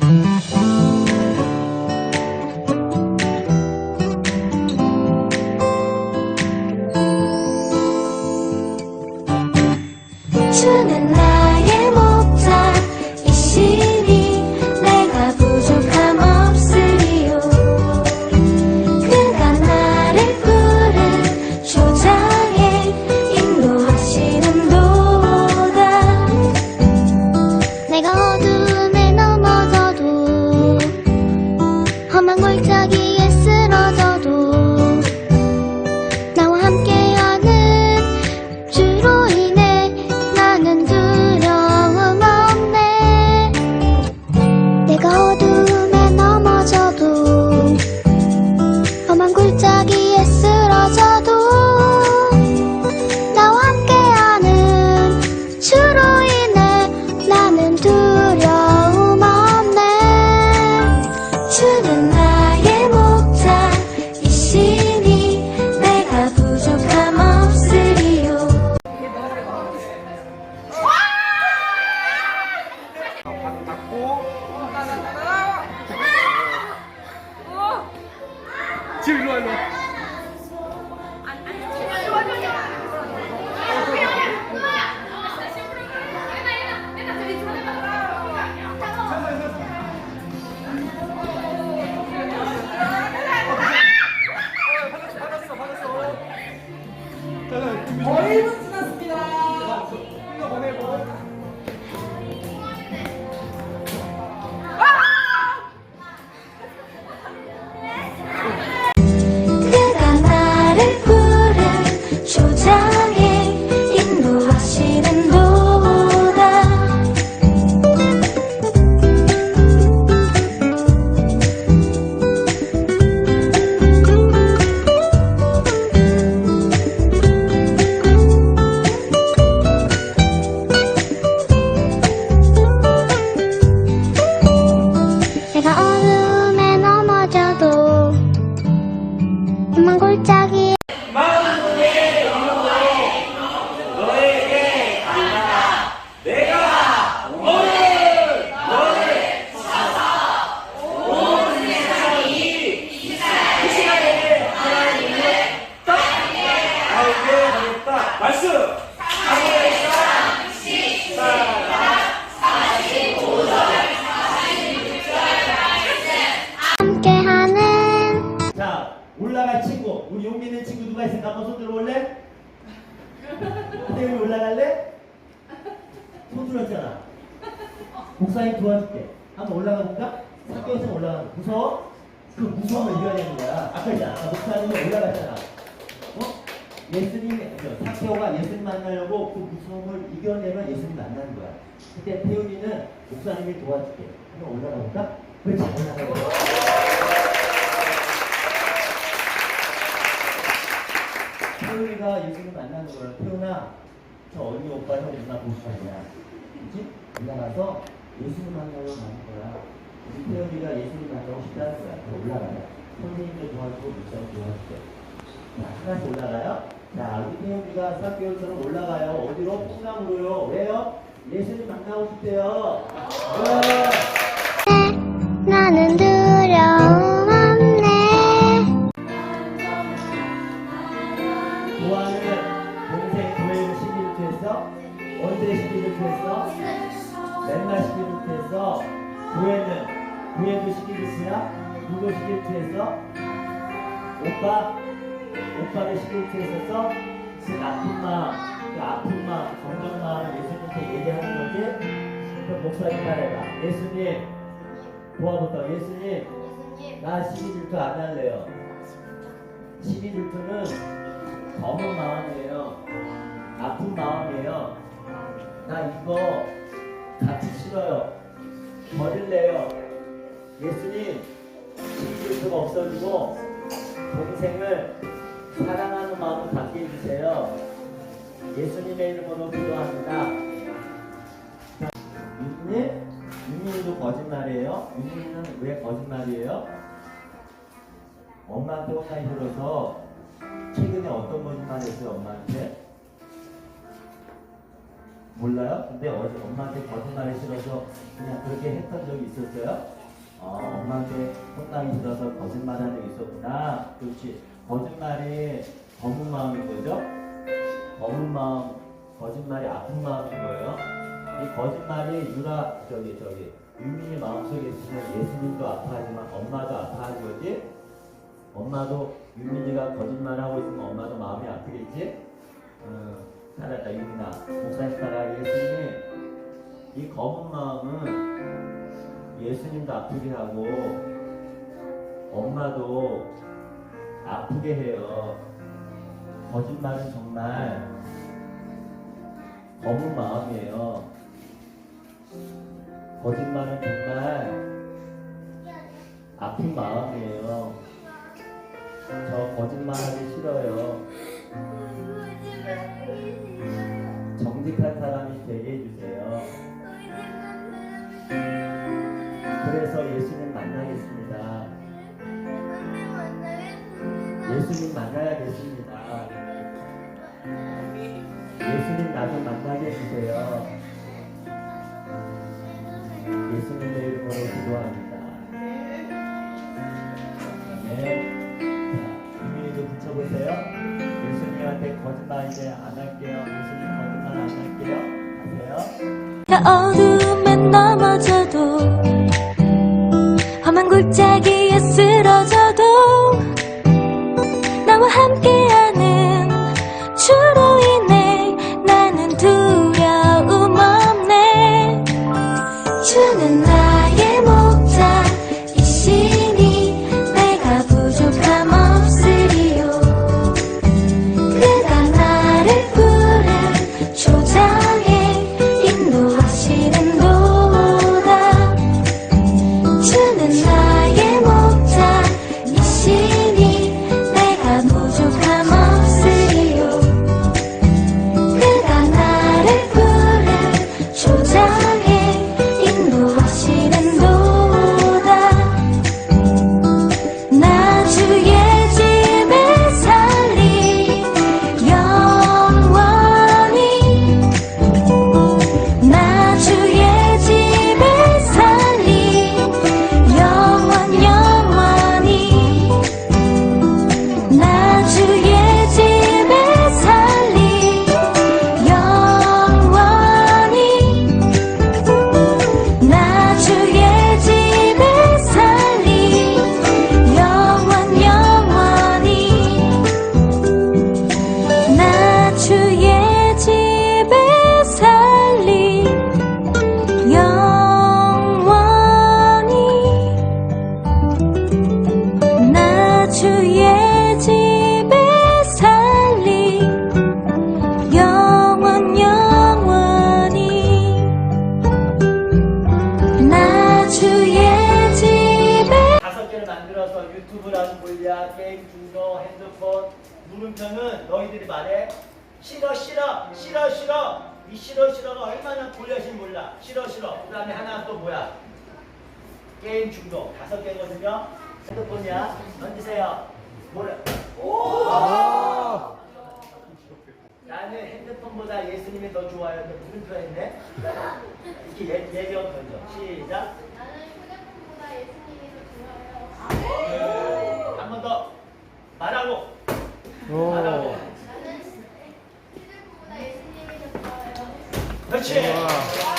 주 지 올라갈 친구. 우리 용기 있는 친구 누가 있을까? 한번 손 들어볼래? 태용이 올라갈래? 손 들었잖아. 목사님 도와줄게. 한번 올라가 볼까? 학교에서 올라가. 무서워? 그 무서움을 이겨야 되는 거야. 아까 있잖아. 아까 목사님이 올라갔잖아. 어? 예수님, 저 사케오가 예수님 만나려고 그 무서움을 이겨내면 예수님 만나는 거야. 그때 태용이는 목사님이 도와줄게. 한번 올라가 볼까? 그렇지, 올라가 볼까? 태훈이가 예수를 만나는 거야. 태훈아, 저 언니 오빠 형 누나 보고 싶어야 그치? 올라가서 예수를 만나러 가는 거야. 우리 태훈이가 예수를 만나고 싶다는 거야. 더 올라가요. 선생님도 도와주고 목사님 도와줄게. 자, 하나씩 올라가요. 자, 우리 태훈이가 사교처럼 올라가요. 어디로? 풍랑으로요. 왜요? 예수님 만나고 싶대요. 네. 교회도 11일이야? 누구 11일 했어? 오빠? 11일 했었어? 그 나쁜 마음, 그 아픈 마음, 정정 마음을 예수님께 얘기하는 거지? 그럼 목사님 말해봐. 예수님, 도와부터 예수님, 나 11일도 안 할래요. 12일도는 검은 마음이에요. 아픈 마음이에요. 나 이거 같이 싫어요. 버릴래요. 예수님, 진실수가 없어지고 동생을 사랑하는 마음을 갖게 해주세요. 예수님의 이름으로 기도합니다. 자, 유민이? 유민이도 거짓말이에요? 유민이는 왜 거짓말이에요? 엄마한테 혼나기 싫어서 최근에 어떤 거짓말 했어요, 엄마한테? 몰라요? 근데 어제 엄마한테 거짓말이 싫어서 그냥 그렇게 했던 적이 있었어요? 어, 엄마한테 혼나기 싫어서 거짓말한 적이 있었구나. 그렇지. 거짓말이 검은 마음인 거죠? 검은 마음, 거짓말이 아픈 마음인 거예요. 이 거짓말이 유라 저기 저기 유민이 마음속에 있으면 예수님도 아파하지만 엄마도 아파하는 거지. 엄마도 유민이가 거짓말하고 있으면 엄마도 마음이 아프겠지. 어, 살았다 유민아 목사님 따라 예수님이 이 검은 마음은 예수님도 아프게 하고 엄마도 아프게 해요. 거짓말은 정말 검은 마음이에요. 거짓말은 정말 아픈 마음이에요. 저 거짓말하기 싫어요. 만나야겠습니다. 예수님 나좀 만나게 해주세요. 예수님의 이름으로 기도합니다. 네. 자, 유민이도 붙여보세요. 예수님한테 거짓말 이제 안 할게요. 예수님 거짓말 안 할게요. 하세요. 핸드폰 물음표는 너희들이 말해 싫어 싫어 싫어 싫어. 이 싫어 싫어가 얼마나 불려신 몰라. 싫어 싫어. 그 다음에 하나 또 뭐야? 게임 중독. 다섯 개거든요. 핸드폰이야. 던지세요. 뭐래? 오! 나는 핸드폰보다 예수님이 더 좋아요. 근데 물음표 했네? 이렇게 예, 예병 던져. 시작. 나는 휴대폰보다 예수님이 더 좋아요. 네. 마다고. 마다고. 그렇지. 와.